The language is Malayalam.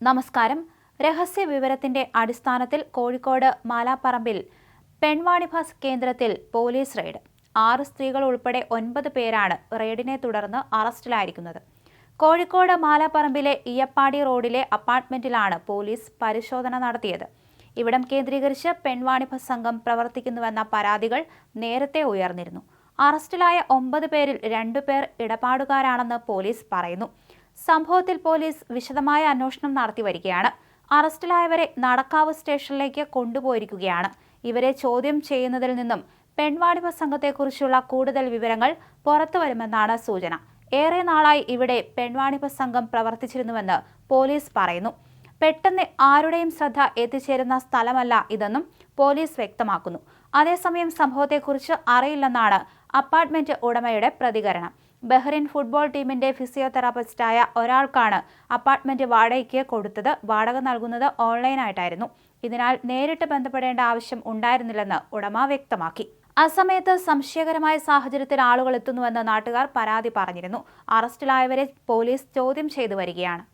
നമസ്കാരം. രഹസ്യ വിവരത്തിന്റെ അടിസ്ഥാനത്തിൽ കോഴിക്കോട് മാലാപ്പറമ്പിൽ പെൺവാണിഭാസ് കേന്ദ്രത്തിൽ പോലീസ് റെയ്ഡ്. ആറ് സ്ത്രീകൾ ഉൾപ്പെടെ ഒൻപത് പേരാണ് റെയ്ഡിനെ തുടർന്ന് അറസ്റ്റിലായിരിക്കുന്നത്. കോഴിക്കോട് മാലാപ്പറമ്പിലെ ഇയപ്പാടി റോഡിലെ അപ്പാർട്ട്മെന്റിലാണ് പോലീസ് പരിശോധന നടത്തിയത്. ഇവിടം കേന്ദ്രീകരിച്ച് പെൺവാണിഭ സംഘം പ്രവർത്തിക്കുന്നുവെന്ന പരാതികൾ നേരത്തെ ഉയർന്നിരുന്നു. അറസ്റ്റിലായ ഒമ്പത് പേരിൽ രണ്ടുപേർ ഇടപാടുകാരാണെന്ന് പോലീസ് പറയുന്നു. സംഭവത്തിൽ പോലീസ് വിശദമായ അന്വേഷണം നടത്തി വരികയാണ്. അറസ്റ്റിലായവരെ നടക്കാവ് സ്റ്റേഷനിലേക്ക് കൊണ്ടുപോയിരിക്കുകയാണ്. ഇവരെ ചോദ്യം ചെയ്യുന്നതിൽ നിന്നും പെൺവാണിമ സംഘത്തെക്കുറിച്ചുള്ള കൂടുതൽ വിവരങ്ങൾ പുറത്തുവരുമെന്നാണ് സൂചന. ഏറെ നാളായി ഇവിടെ പെൺവാണിഭ സംഘം പ്രവർത്തിച്ചിരുന്നുവെന്ന് പോലീസ് പറയുന്നു. പെട്ടെന്ന് ആരുടെയും ശ്രദ്ധ എത്തിച്ചേരുന്ന സ്ഥലമല്ല ഇതെന്നും പോലീസ് വ്യക്തമാക്കുന്നു. അതേസമയം സംഭവത്തെക്കുറിച്ച് അറിയില്ലെന്നാണ് അപ്പാർട്ട്മെന്റ് ഉടമയുടെ പ്രതികരണം. ബഹ്റിൻ ഫുട്ബോൾ ടീമിന്റെ ഫിസിയോതെറാപ്പിസ്റ്റായ ഒരാൾക്കാണ് അപ്പാർട്ട്മെന്റ് വാടകയ്ക്ക് കൊടുത്തത്. വാടക നൽകുന്നത് ഓൺലൈനായിട്ടായിരുന്നു. ഇതിനാൽ നേരിട്ട് ബന്ധപ്പെടേണ്ട ആവശ്യം ഉണ്ടായിരുന്നില്ലെന്ന് ഉടമ വ്യക്തമാക്കി. അസമയത്ത് സംശയകരമായ സാഹചര്യത്തിൽ ആളുകൾ എത്തുന്നുവെന്ന് നാട്ടുകാർ പരാതി പറഞ്ഞിരുന്നു. അറസ്റ്റിലായവരെ പോലീസ് ചോദ്യം ചെയ്തു വരികയാണ്.